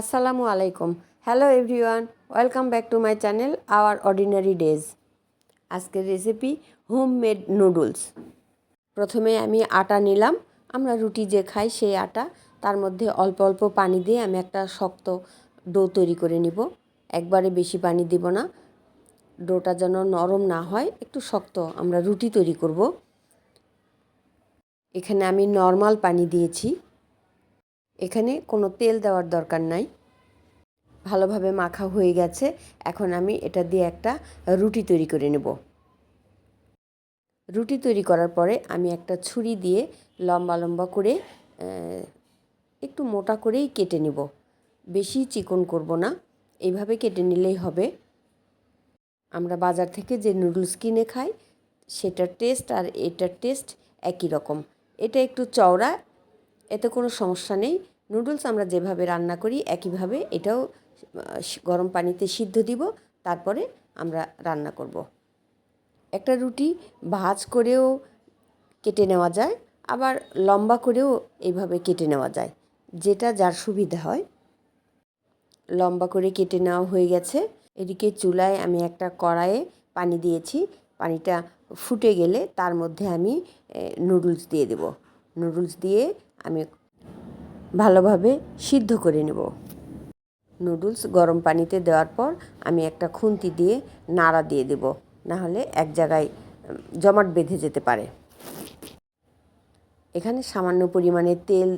আসসালামু আলাইকুম। Hello everyone welcome back to my channel our ordinary days আজকের recipe home made noodles প্রথমে আমি আটা নিলাম, আমরা রুটি যে খাই সেই আটা, তার মধ্যে অল্প অল্প পানি দিয়ে আমি একটা শক্ত ডো তৈরি করে নিব। একবারে বেশি পানি দিব না, ডোটা যেন নরম না হয়, একটু শক্ত আমরা রুটি তৈরি করব। এখানে আমি নর্মাল পানি দিয়েছি। এখানে কোনো তেল দেওয়ার দরকার নাই। ভালোভাবে মাখা হয়ে গেছে। এখন আমি এটা দিয়ে একটা রুটি তৈরি করে নেব। রুটি তৈরি করার পরে আমি একটা ছুরি দিয়ে লম্বা লম্বা করে একটু মোটা করেই কেটে নেব। বেশি চিকন করব না। এইভাবে কেটে নিলেই হবে। আমরা বাজার থেকে যে নুডলস কিনে খাই, সেটার টেস্ট আর এটার টেস্ট একই রকম। এটা একটু চওড়া এতে কোনো সমস্যা নেই। নুডলস আমরা যেভাবে রান্না করি, একইভাবে এটাও গরম পানিতে সিদ্ধ দিব, তারপরে আমরা রান্না করব। একটা রুটি ভাজ করেও কেটে নেওয়া যায়, আবার লম্বা করেও এইভাবে কেটে নেওয়া যায়। যেটা যার সুবিধা হয়। লম্বা করে কেটে নেওয়া হয়ে গেছে। এদিকে চুলায় আমি একটা কড়াইয়ে পানি দিয়েছি। পানিটা ফুটে গেলে তার মধ্যে আমি নুডলস দিয়ে দেব। নুডলস দিয়ে আমি ভালোভাবে সিদ্ধ করে নেব। নুডলস গরম পানিতে দেওয়ার পর আমি একটা খুন্তি দিয়ে নাড়া দিয়ে দেব। নাহলে এক জায়গায় জমাট বেঁধে যেতে পারে। এখানে সামান্য পরিমাণে তেল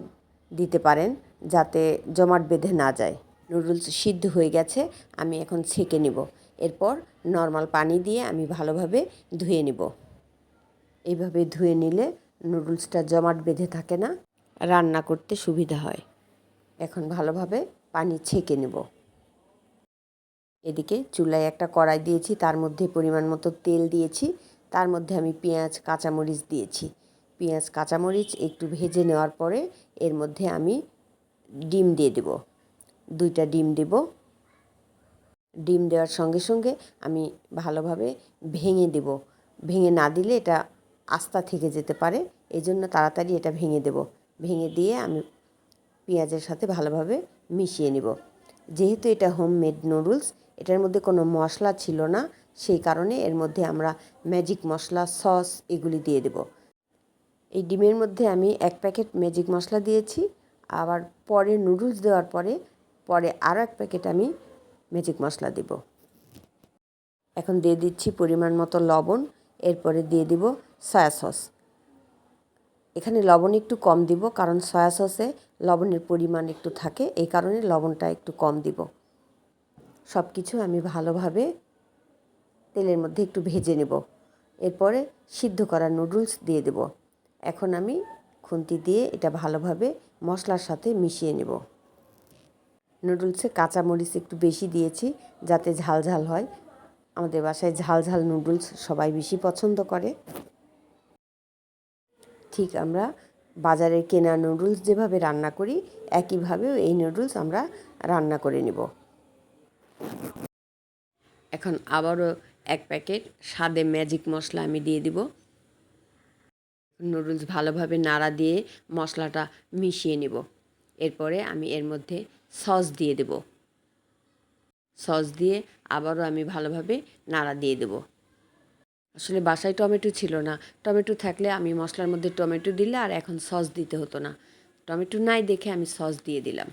দিতে পারেন যাতে জমাট বেঁধে না যায়। নুডলস সিদ্ধ হয়ে গেছে, আমি এখন ছেঁকে নিব। এরপর নর্মাল পানি দিয়ে আমি ভালোভাবে ধুয়ে নিব। এইভাবে ধুয়ে নিলে নুডলসটা জমাট বেঁধে থাকে না। রান্না করতে সুবিধা হয়। এখন ভালোভাবে পানি ছেঁকে নেব। এদিকে চুলায় একটা কড়াই দিয়েছি, তার মধ্যে পরিমাণ মতো তেল দিয়েছি, তার মধ্যে আমি পেঁয়াজ, কাঁচামরিচ দিয়েছি। পেঁয়াজ, কাঁচামরিচ একটু ভেজে নেওয়ার পরে এর মধ্যে আমি ডিম দিয়ে দেব। দুইটা ডিম দেব। ডিম দেওয়ার সঙ্গে সঙ্গে আমি ভালোভাবে ভেঙে দেব। ভেঙে না দিলে এটা আস্তা থেকে যেতে পারে এই জন্য তাড়াতাড়ি এটা ভেঙে দেব। ভেঙে দিয়ে আমি পেঁয়াজের সাথে ভালোভাবে মিশিয়ে নিব। যেহেতু এটা হোমমেড নুডলস এটার মধ্যে কোনো মশলা ছিল না, সেই কারণে এর মধ্যে আমরা ম্যাজিক মশলা সস এগুলি দিয়ে দেব। এই ডিমের মধ্যে আমি এক প্যাকেট ম্যাজিক মশলা দিয়েছি। আবার পরে নুডলস দেওয়ার পরে পরে আরও এক প্যাকেট আমি ম্যাজিক মশলা দেব। এখন দিয়ে দিচ্ছি পরিমাণ মতো লবণ, এরপরে দিয়ে দিব সয়া সস এখানে লবণ একটু কম দিব, কারণ সয়া সসে লবণের পরিমাণ একটু থাকে, এই কারণে লবণটা একটু কম দিব। সব কিছু আমি ভালোভাবে তেলের মধ্যে একটু ভেজে নেব। এরপরে সিদ্ধ করা নুডলস দিয়ে দেব। এখন আমি খুন্তি দিয়ে এটা ভালোভাবে মশলার সাথে মিশিয়ে নেব। নুডলসে কাঁচামরিচ একটু বেশি দিয়েছি, যাতে ঝাল ঝাল হয়। আমাদের বাসায় ঝাল ঝাল নুডলস সবাই বেশি পছন্দ করে। ঠিক আমরা বাজারের কেনা নুডলস যেভাবে রান্না করি, একইভাবেও এই নুডলস আমরা রান্না করে নেব। এখন আবারও এক প্যাকেট স্বাদে ম্যাজিক মশলা আমি দিয়ে দিব। নুডলস ভালোভাবে নাড়া দিয়ে মশলাটা মিশিয়ে নেব। এরপরে আমি এর মধ্যে সস দিয়ে দেব। সস দিয়ে আবারও আমি ভালোভাবে নাড়া দিয়ে দেবো। আসলে বাসায় টমেটো ছিল না। টমেটো থাকলে আমি মশলার মধ্যে টমেটো দিলে আর এখন সস দিতে হতো না। টমেটো নাই দেখে আমি সস দিয়ে দিলাম।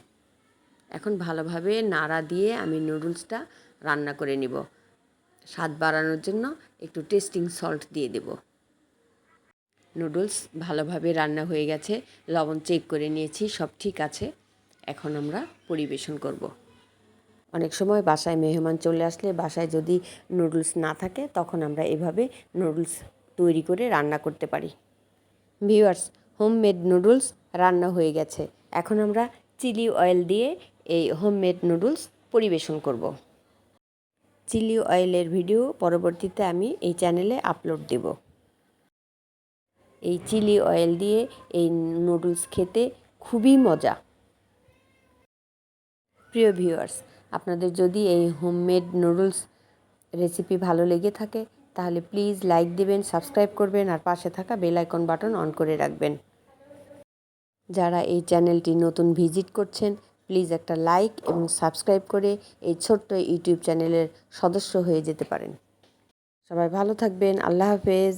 এখন ভালোভাবে নাড়া দিয়ে আমি নুডলসটা রান্না করে নিব। স্বাদ বাড়ানোর জন্য একটু টেস্টিং সল্ট দিয়ে দেব। নুডলস ভালোভাবে রান্না হয়ে গেছে। লবণ চেক করে নিয়েছি, সব ঠিক আছে। এখন আমরা পরিবেশন করব। অনেক সময় বাসায় মেহমান চলে আসলে বাসায় যদি নুডলস না থাকে, তখন আমরা এভাবে নুডলস তৈরি করে রান্না করতে পারি। ভিউয়ার্স, হোমমেড নুডলস রান্না হয়ে গেছে। এখন আমরা চিলি অয়েল দিয়ে এই হোমমেড নুডলস পরিবেশন করব। চিলি অয়েলের ভিডিও পরবর্তীতে আমি এই চ্যানেলে আপলোড দেব। এই চিলি অয়েল দিয়ে এই নুডলস খেতে খুবই মজা। প্রিয় ভিউয়ার্স আপনাদের যদি এই হোমমেড নুডলস রেসিপি ভালো লেগে থাকে, তাহলে প্লিজ লাইক দেবেন সাবস্ক্রাইব করবেন, আর পাশে থাকা বেল আইকন বাটন অন করে রাখবেন। যারা এই চ্যানেলটি নতুন ভিজিট করছেন প্লিজ একটা লাইক এবং সাবস্ক্রাইব করে এই ছোট্ট ইউটিউব চ্যানেলের সদস্য হয়ে যেতে পারেন। সবাই ভালো থাকবেন, আল্লাহ হাফেজ।